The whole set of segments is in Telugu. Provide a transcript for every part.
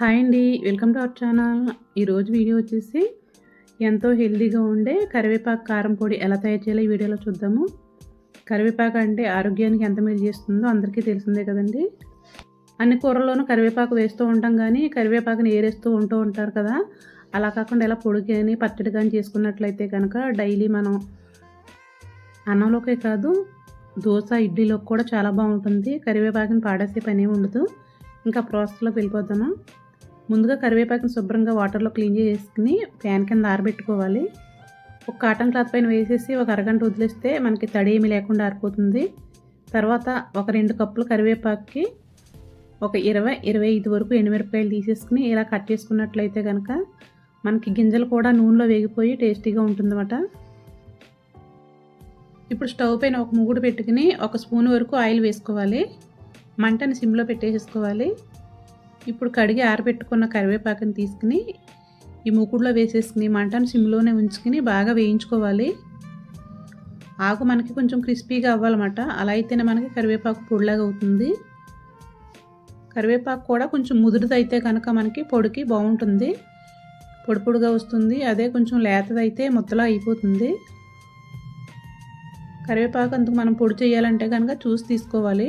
హాయ్ అండి వెల్కమ్ టు అవర్ ఛానల్. ఈరోజు వీడియో వచ్చేసి ఎంతో హెల్దీగా ఉండే కరివేపాకు కారం పొడి ఎలా తయారు చేయాలో ఈ వీడియోలో చూద్దాము. కరివేపాకు అంటే ఆరోగ్యానికి ఎంత మేలు చేస్తుందో అందరికీ తెలిసిందే కదండి. అన్ని కూరల్లోనూ కరివేపాకు వేస్తూ ఉంటాం కానీ కరివేపాకుని ఏరేస్తూ ఉంటూ ఉంటారు కదా. అలా కాకుండా ఇలా పొడి కానీ పచ్చడి కానీ చేసుకున్నట్లయితే కనుక డైలీ మనం అన్నంలోకే కాదు దోశ ఇడ్లీలోకి కూడా చాలా బాగుంటుంది. కరివేపాకుని పాడేసే పని ఉండదు. ఇంకా ప్రాసెస్లోకి వెళ్ళిపోతాము ముందుగా కరివేపాకుని శుభ్రంగా వాటర్లో క్లీన్ చేసుకుని ప్యాన్ కింద ఆరబెట్టుకోవాలి. ఒక కాటన్ క్లాత్ పైన వేసేసి ఒక అరగంట వదిలేస్తే మనకి తడి ఏమి లేకుండా ఆరిపోతుంది. తర్వాత ఒక రెండు కప్పులు కరివేపాకుకి ఒక ఇరవై ఇరవై ఐదు వరకు ఎండుమిరపకాయలు తీసేసుకుని ఇలా కట్ చేసుకున్నట్లయితే కనుక మనకి గింజలు కూడా నూనెలో వేగిపోయి టేస్టీగా ఉంటుందన్నమాట. ఇప్పుడు స్టవ్ పైన ఒక మూగుడు పెట్టుకుని ఒక స్పూన్ వరకు ఆయిల్ వేసుకోవాలి. మంటని సిమ్లో పెట్టేసుకోవాలి ఇప్పుడు కడిగి ఆరబెట్టుకున్న కరివేపాకుని తీసుకుని ఈ మూకుడులో వేసేసుకుని మంటను సిమ్లోనే ఉంచుకుని బాగా వేయించుకోవాలి. ఆకు మనకి కొంచెం క్రిస్పీగా అవ్వాలన్నమాట. అలా అయితేనే మనకి కరివేపాకు పొడిలాగా అవుతుంది. కరివేపాకు కూడా కొంచెం ముదురుదైతే కనుక మనకి పొడికి బాగుంటుంది. పొడి పొడిగా వస్తుంది. అదే కొంచెం లేతదైతే ముద్దలా అయిపోతుంది. కరివేపాకు అందుకు మనం పొడి చేయాలంటే కనుక చూసి తీసుకోవాలి.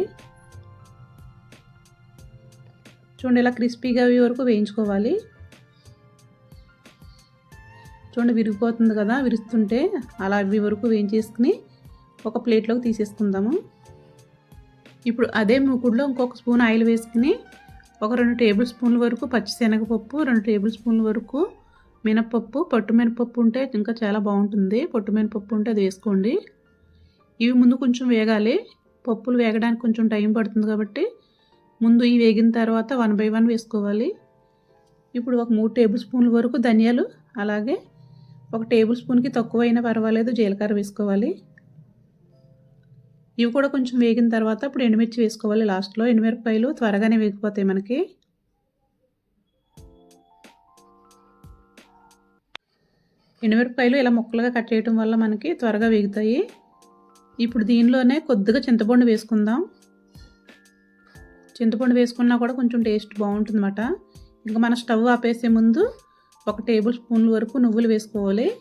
చూడండి ఇలా క్రిస్పీగా అవి వరకు వేయించుకోవాలి. చూడండి విరిగిపోతుంది కదా విరుస్తుంటే అలా అవి వరకు వేయించేసుకుని ఒక ప్లేట్లోకి తీసేసుకుందాము. ఇప్పుడు అదే మూకుడులో ఇంకొక స్పూన్ ఆయిల్ వేసుకుని ఒక రెండు టేబుల్ స్పూన్ల వరకు పచ్చిశనగపప్పు రెండు టేబుల్ స్పూన్ల వరకు మినపప్పు పట్టు మినపప్పు ఉంటే ఇంకా చాలా బాగుంటుంది. పట్టు మినపప్పు ఉంటే అది వేసుకోండి. ఇవి ముందు కొంచెం వేగాలి. పప్పులు వేగడానికి కొంచెం టైం పడుతుంది కాబట్టి ముందు ఈ వేగిన తర్వాత వన్ బై వన్ వేసుకోవాలి. ఇప్పుడు ఒక మూడు టేబుల్ స్పూన్ల వరకు ధనియాలు అలాగే ఒక టేబుల్ స్పూన్కి తక్కువైనా పర్వాలేదు జీలకర్ర వేసుకోవాలి. ఇవి కూడా కొంచెం వేగిన తర్వాత ఇప్పుడు ఎండుమిర్చి వేసుకోవాలి లాస్ట్లో. ఎండుమిరపకాయలు త్వరగానే వేగిపోతాయి మనకి. ఎండుమిరపకాయలు ఇలా ముక్కలుగా కట్ చేయడం వల్ల మనకి త్వరగా వేగుతాయి. ఇప్పుడు దీనిలోనే కొద్దిగా చింతపండు వేసుకుందాం. చింతపండు వేసుకున్నా కూడా కొంచెం టేస్ట్ బాగుంటుందన్నమాట. ఇంకా మన స్టవ్ ఆపేసే ముందు ఒక టేబుల్ స్పూన్ల వరకు నువ్వులు వేసుకోవాలి.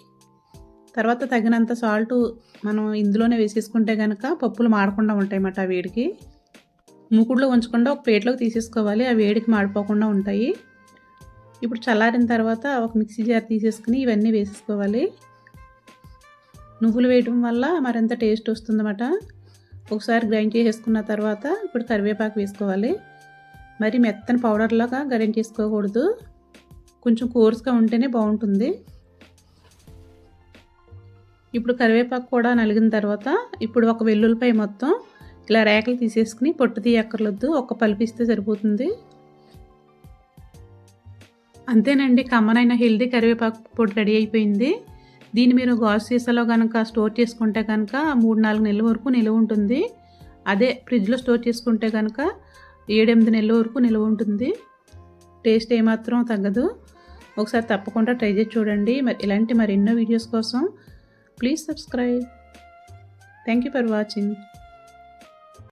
తర్వాత తగినంత సాల్ట్ మనం ఇందులోనే వేసేసుకుంటే కనుక పప్పులు మాడకుండా ఉంటాయన్నమాట ఆ వేడికి. మూకుడులో ఉంచకుండా ఒక ప్లేట్లోకి తీసేసుకోవాలి. ఆ వేడికి మాడిపోకుండా ఉంటాయి. ఇప్పుడు చల్లారిన తర్వాత ఒక మిక్సీ జార్ తీసేసుకుని ఇవన్నీ వేసేసుకోవాలి. నువ్వులు వేయడం వల్ల మరింత టేస్ట్ వస్తుందన్నమాట. ఒకసారి గ్రైండ్ చేసేసుకున్న తర్వాత ఇప్పుడు కరివేపాకు వేసుకోవాలి. మరి మెత్తని పౌడర్లాగా గ్రైండ్ చేసుకోకూడదు. కొంచెం కోర్స్గా ఉంటేనే బాగుంటుంది. ఇప్పుడు కరివేపాకు కూడా నలిగిన తర్వాత ఇప్పుడు ఒక వెల్లుల్లిపై మొత్తం ఇలా రేకలు తీసేసుకుని పొట్టు తీయక్కర్లొద్దు ఒక పలిపిస్తే సరిపోతుంది. అంతేనండి కమ్మనైన హెల్దీ కరివేపాకు పొడి రెడీ అయిపోయింది. దీన్ని మీరు గాజు సీసాలో కనుక స్టోర్ చేసుకుంటే కనుక మూడు నాలుగు నెలల వరకు నిల్వ ఉంటుంది. అదే ఫ్రిడ్జ్లో స్టోర్ చేసుకుంటే కనుక ఏడెనిమిది నెలల వరకు నిల్వ ఉంటుంది. టేస్ట్ ఏమాత్రం తగ్గదు. ఒకసారి తప్పకుండా ట్రై చేసి చూడండి. మరి ఇలాంటి మరెన్నో వీడియోస్ కోసం please subscribe thank you for watching